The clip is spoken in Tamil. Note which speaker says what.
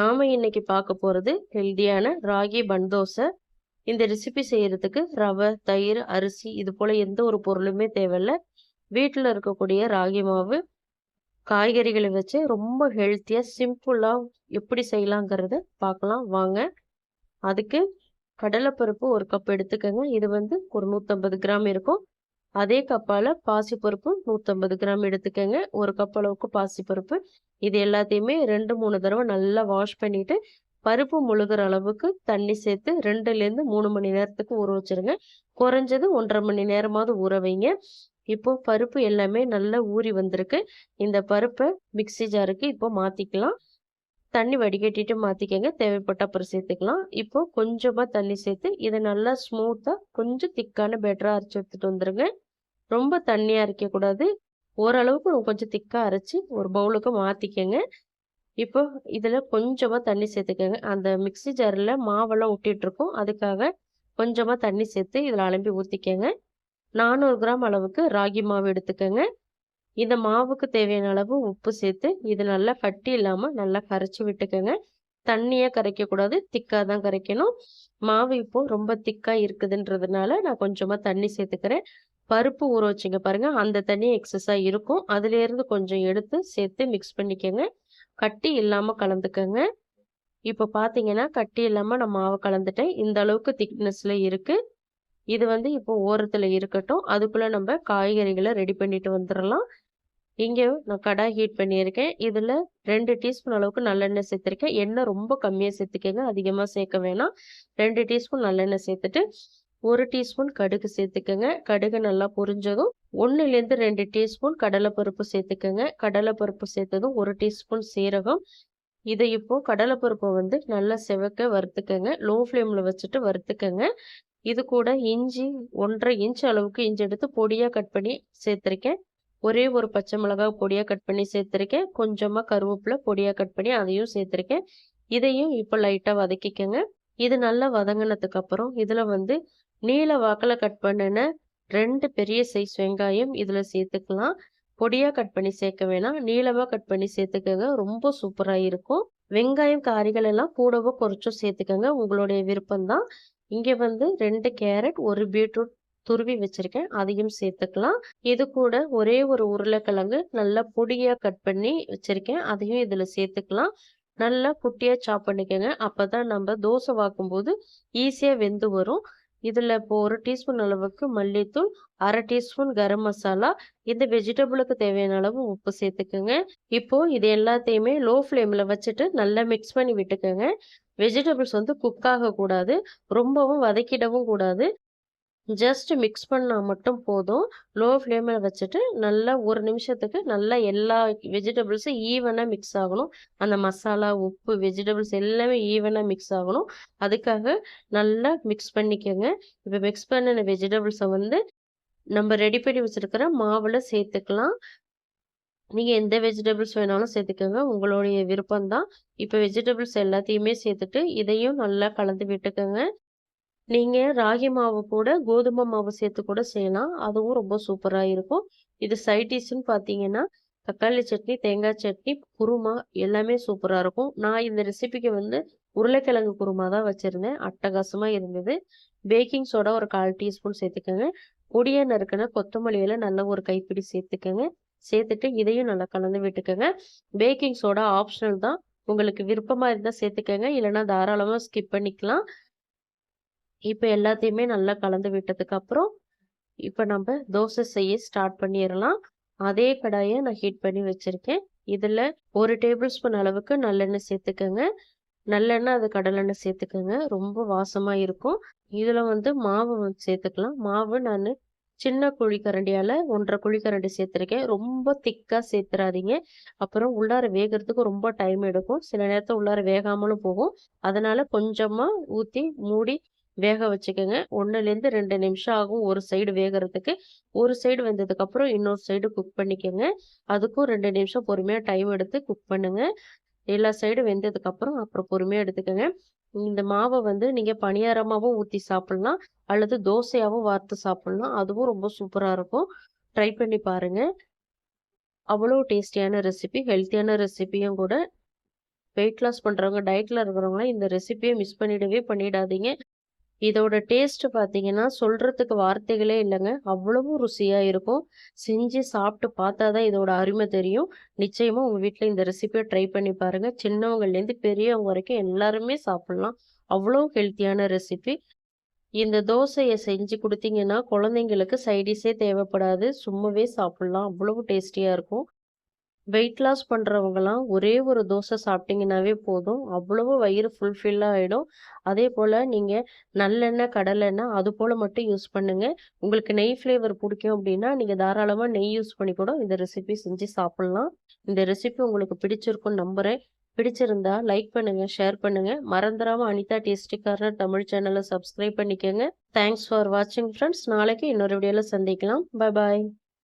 Speaker 1: நாம இன்னைக்கு பார்க்க போகிறது ஹெல்தியான ராகி பன் தோசை. இந்த ரெசிபி செய்யறதுக்கு ரவை தயிர் அரிசி இது போல் எந்த ஒரு பொருளுமே தேவையில்ல. வீட்டில் இருக்கக்கூடிய ராகி மாவு காய்கறிகளை வச்சு ரொம்ப ஹெல்த்தியாக சிம்பிளாக எப்படி செய்யலாங்கிறத பார்க்கலாம். வாங்க. அதுக்கு கடலைப்பருப்பு ஒரு கப் எடுத்துக்கோங்க. இது வந்து ஒரு நூற்றம்பது கிராம் இருக்கும். அதே கப்பால் பாசிப்பருப்பு நூற்றம்பது கிராம் எடுத்துக்கோங்க. ஒரு கப் அளவுக்கு பாசிப்பருப்பு. இது எல்லாத்தையுமே ரெண்டு மூணு தடவை நல்லா வாஷ் பண்ணிவிட்டு பருப்பு முழுகிற அளவுக்கு தண்ணி சேர்த்து ரெண்டுலேருந்து மூணு மணி நேரத்துக்கு ஊற வச்சுருங்க. குறைஞ்சது ஒன்றரை மணி நேரமாவது ஊற வைங்க. இப்போ பருப்பு எல்லாமே நல்லா ஊறி வந்திருக்கு. இந்த பருப்பை மிக்சி ஜாருக்கு இப்போ மாற்றிக்கலாம் தண்ணி வடிகட்டிட்டு மாற்றிக்கங்க தேவைப்பட்ட அப்புறம் சேர்த்துக்கலாம். இப்போ கொஞ்சமாக தண்ணி சேர்த்து இதை நல்லா ஸ்மூத்தாக கொஞ்சம் திக்கான பெட்டராக அரைச்சி எடுத்துகிட்டு வந்துடுங்க ரொம்ப தண்ணியாக அரைக்கக்கூடாது ஓரளவுக்கு கொஞ்சம் திக்காக அரைச்சி ஒரு பவுலுக்கு மாற்றிக்கங்க இப்போ இதில் கொஞ்சமாக தண்ணி சேர்த்துக்கங்க. அந்த மிக்சி ஜாரில் மாவெல்லாம் ஒட்டிகிட்ருக்கோம் அதுக்காக கொஞ்சமாக தண்ணி சேர்த்து இதில் அலம்பி ஊற்றிக்கங்க நானூறு கிராம் அளவுக்கு ராகி மாவு எடுத்துக்கோங்க. இந்த மாவுக்கு தேவையான அளவு உப்பு சேர்த்து இது நல்லா கட்டி இல்லாமல் நல்லா கரைச்சி விட்டுக்கோங்க. தண்ணியாக கரைக்கக்கூடாது திக்காக தான் கரைக்கணும். மாவு இப்போ ரொம்ப திக்காக இருக்குதுன்றதுனால நான் கொஞ்சமாக தண்ணி சேர்த்துக்கிறேன். பருப்பு ஊற வச்சுங்க பாருங்கள் அந்த தண்ணி எக்ஸஸாக இருக்கும். அதுலேருந்து கொஞ்சம் எடுத்து சேர்த்து மிக்ஸ் பண்ணிக்கோங்க. கட்டி இல்லாமல் கலந்துக்கோங்க. இப்போ பார்த்தீங்கன்னா கட்டி இல்லாமல் நான் மாவை கலந்துட்டேன். இந்த அளவுக்கு திக்னஸில் இருக்குது இது வந்து இப்போ ஓரத்தில் இருக்கட்டும். அதுக்குள்ளே நம்ம காய்கறிகளை ரெடி பண்ணிட்டு வந்துடலாம் இங்கே நான் கடாய் ஹீட் பண்ணியிருக்கேன். இதில் ரெண்டு டீஸ்பூன் அளவுக்கு நல்லெண்ணெய் சேர்த்துருக்கேன். எண்ணெய் ரொம்ப கம்மியாக சேர்த்துக்கங்க. அதிகமாக சேர்க்க வேணாம். ரெண்டு டீஸ்பூன் நல்லெண்ணெய் சேர்த்துட்டு ஒரு டீஸ்பூன் கடுகு சேர்த்துக்கோங்க. கடுகு நல்லா பொரிஞ்சதும் ஒன்றுலேருந்து ரெண்டு டீஸ்பூன் கடலைப்பருப்பு சேர்த்துக்கோங்க. கடலைப்பருப்பு சேர்த்ததும் ஒரு டீஸ்பூன் சீரகம். இதை இப்போ கடலைப்பருப்பை வந்து நல்லா செவக்க வறுத்துக்கோங்க. லோ ஃப்ளேமில் வச்சுட்டு வறுத்துக்கோங்க. இது கூட இஞ்சி ஒன்றரை இன்ச் அளவுக்கு இஞ்சி எடுத்து பொடியாக கட் பண்ணி சேர்த்துருக்கேன். ஒரே ஒரு பச்சை மிளகாய் பொடியாக கட் பண்ணி சேர்த்துருக்கேன். கொஞ்சமாக கருவேப்பிலை பொடியாக கட் பண்ணி அதையும் சேர்த்துருக்கேன். இதையும் இப்போ லைட்டாக வதக்கிக்கோங்க. இது நல்லா வதங்கினதுக்கு அப்புறம் இதில் வந்து நீல வாக்கில் கட் பண்ணின ரெண்டு பெரிய சைஸ் வெங்காயம் இதில் சேர்த்துக்கலாம். பொடியாக கட் பண்ணி சேர்க்க வேணாம். நீளமாக கட் பண்ணி சேர்த்துக்கோங்க. ரொம்ப சூப்பராக இருக்கும். வெங்காயம் காரிகள் எல்லாம் கூடவோ குறைச்சும் சேர்த்துக்கோங்க. உங்களுடைய விருப்பம்தான். இங்கே வந்து ரெண்டு கேரட் ஒரு பீட்ரூட் துருவி வச்சிருக்கேன். அதையும் சேர்த்துக்கலாம். இது கூட ஒரே ஒரு உருளைக்கிழங்கு நல்லா பொடியாக கட் பண்ணி வச்சிருக்கேன். அதையும் இதில் சேர்த்துக்கலாம். நல்லா குட்டியாக சாப் பண்ணிக்கோங்க. அப்போ தான் நம்ம தோசை வாக்கும்போது ஈஸியாக வெந்து வரும். இதில் இப்போ ஒரு டீஸ்பூன் அளவுக்கு மல்லித்தூள் அரை டீஸ்பூன் கரம் மசாலா இந்த வெஜிடபிளுக்கு தேவையான அளவு உப்பு சேர்த்துக்கோங்க. இப்போ இது எல்லாத்தையுமே லோ ஃப்ளேமில் வச்சுட்டு நல்லா மிக்ஸ் பண்ணி விட்டுக்கோங்க. வெஜிடபிள்ஸ் வந்து குக் ஆகக்கூடாது ரொம்பவும் வதக்கிடவும் கூடாது. ஜஸ்ட் மிக்ஸ் பண்ணால் மட்டும் போதும். லோ ஃப்ளேமில் வச்சுட்டு நல்லா ஒரு நிமிஷத்துக்கு நல்லா எல்லா வெஜிடபிள்ஸும் ஈவனாக மிக்ஸ் ஆகணும். அந்த மசாலா உப்பு வெஜிடபிள்ஸ் எல்லாமே ஈவனாக மிக்ஸ் ஆகணும். அதுக்காக நல்லா மிக்ஸ் பண்ணிக்கோங்க. இப்போ மிக்ஸ் பண்ணின வெஜிடபிள்ஸை வந்து நம்ம ரெடி பண்ணி வச்சுருக்கிற மாவில் சேர்த்துக்கலாம். நீங்கள் எந்த வெஜிடபிள்ஸ் வேணாலும் சேர்த்துக்கோங்க. உங்களுடைய விருப்பம்தான். இப்போ வெஜிடபிள்ஸ் எல்லாத்தையுமே சேர்த்துட்டு இதையும் நல்லா கலந்து விட்டுக்கோங்க. நீங்கள் ராகி மாவு கூட கோதுமை மாவு சேர்த்து கூட செய்யலாம். அதுவும் ரொம்ப சூப்பராக இருக்கும். இது சைடிஷ்னு பார்த்தீங்கன்னா தக்காளி சட்னி தேங்காய் சட்னி குருமா எல்லாமே சூப்பராக இருக்கும். நான் இந்த ரெசிபிக்கு வந்து உருளைக்கிழங்கு குருமா தான் வச்சுருந்தேன். அட்டகாசமாக இருந்தது. பேக்கிங் சோடா ஒரு கால் டீஸ்பூன் சேர்த்துக்கோங்க. பொடியாக நறுக்கின கொத்தமல்லியில் நல்ல ஒரு கைப்பிடி சேர்த்துக்கோங்க. சேர்த்துட்டு இதையும் நல்லா கலந்து விட்டுக்கோங்க. பேக்கிங் சோடா ஆப்ஷனல் தான். உங்களுக்கு விருப்பமாக இருந்தால் சேர்த்துக்கோங்க. இல்லைன்னா தாராளமாக ஸ்கிப் பண்ணிக்கலாம். இப்போ எல்லாத்தையுமே நல்லா கலந்து விட்டதுக்கு அப்புறம் இப்போ நம்ம தோசை செய்ய ஸ்டார்ட் பண்ணிடலாம். அதே கடாயை நான் ஹீட் பண்ணி வச்சுருக்கேன். இதில் ஒரு டேபிள் ஸ்பூன் அளவுக்கு நல்லெண்ணெய் சேர்த்துக்கோங்க. நல்லெண்ணெய் அது கடலெண்ணெய் சேர்த்துக்கோங்க. ரொம்ப வாசமாக இருக்கும். இதில் வந்து மாவு சேர்த்துக்கலாம். மாவு நான் சின்ன குழிக்கரண்டியால் ஒன்றரை குழிக்கரண்டி சேர்த்துருக்கேன். ரொம்ப திக்காக சேர்த்துறாதீங்க அப்புறம் உள்ளார வேகிறதுக்கு ரொம்ப டைம் எடுக்கும். சில நேரத்தில் உள்ளார வேகாமலும் போகும். அதனால் கொஞ்சமாக ஊற்றி மூடி வேக வச்சுக்கோங்க. ஒன்றுலேருந்து ரெண்டு நிமிஷம் ஆகும். ஒரு சைடு வேகிறதுக்கு. ஒரு சைடு வெந்ததுக்கப்புறம் இன்னொரு சைடு குக் பண்ணிக்கோங்க. அதுக்கும் ரெண்டு நிமிஷம் பொறுமையாக டைம் எடுத்து குக் பண்ணுங்கள் எல்லா சைடும் வெந்ததுக்கப்புறம் அப்புறம் பொறுமையாக எடுத்துக்கோங்க. இந்த மாவை வந்து நீங்கள் பணியாரமாகவும் ஊற்றி சாப்பிட்லாம். அல்லது தோசையாகவும் வார்த்து சாப்பிட்லாம். அதுவும் ரொம்ப சூப்பராக இருக்கும். ட்ரை பண்ணி பாருங்கள் அவ்வளோ டேஸ்டியான ரெசிபி ஹெல்த்தியான ரெசிபியும் கூட. வெயிட் லாஸ் பண்ணுறவங்க, டயட்டில் இருக்கிறவங்களாம் இந்த ரெசிபியை மிஸ் பண்ணிடவே பண்ணிடாதீங்க. இதோட டேஸ்ட் பார்த்தீங்கன்னா, சொல்றதுக்கு வார்த்தைகளே இல்லைங்க அவ்வளவும் ருசியா இருக்கும். செஞ்சு சாப்பிட்டு பார்த்தா தான் இதோட அருமை தெரியும். நிச்சயமா உங்க வீட்டில் இந்த ரெசிபியை ட்ரை பண்ணி பாருங்க. சின்னவங்கள்லேருந்து பெரியவங்க வரைக்கும் எல்லாருமே சாப்பிடலாம். அவ்வளோ ஹெல்த்தியான ரெசிபி. இந்த தோசையை செஞ்சு கொடுத்தீங்கன்னா குழந்தைங்களுக்கு சைடிஷே தேவைப்படாது. சும்மாவே சாப்பிடலாம். அவ்வளவு டேஸ்டியா இருக்கும். வெயிட் லாஸ் பண்ணுறவங்கலாம் ஒரே ஒரு தோசை சாப்பிட்டிங்கனாவே போதும். அவ்வளவு வயிறு ஃபுல்ஃபில் அதே போல் நீங்கள் நல்லெண்ணெய், கடலெண்ணெய் அது போல் மட்டும் யூஸ் பண்ணுங்கள் உங்களுக்கு நெய் ஃப்ளேவர் பிடிக்கும் அப்படின்னா நீங்கள் தாராளமாக நெய் யூஸ் பண்ணி கூட இந்த ரெசிபி செஞ்சு சாப்பிட்லாம் இந்த ரெசிபி உங்களுக்கு பிடிச்சிருக்கும்னு நம்புகிறேன் பிடிச்சிருந்தா லைக் பண்ணுங்க, ஷேர் பண்ணுங்க. மறந்துறாம அனிதா டேஸ்டி கார்னர் தமிழ் சேனலை சப்ஸ்கிரைப் பண்ணிக்கங்க. தேங்க்ஸ் ஃபார் வாட்சிங் ஃப்ரெண்ட்ஸ் நாளைக்கு இன்னொரு வீடியோவில் சந்திக்கலாம். பாய் பாய்.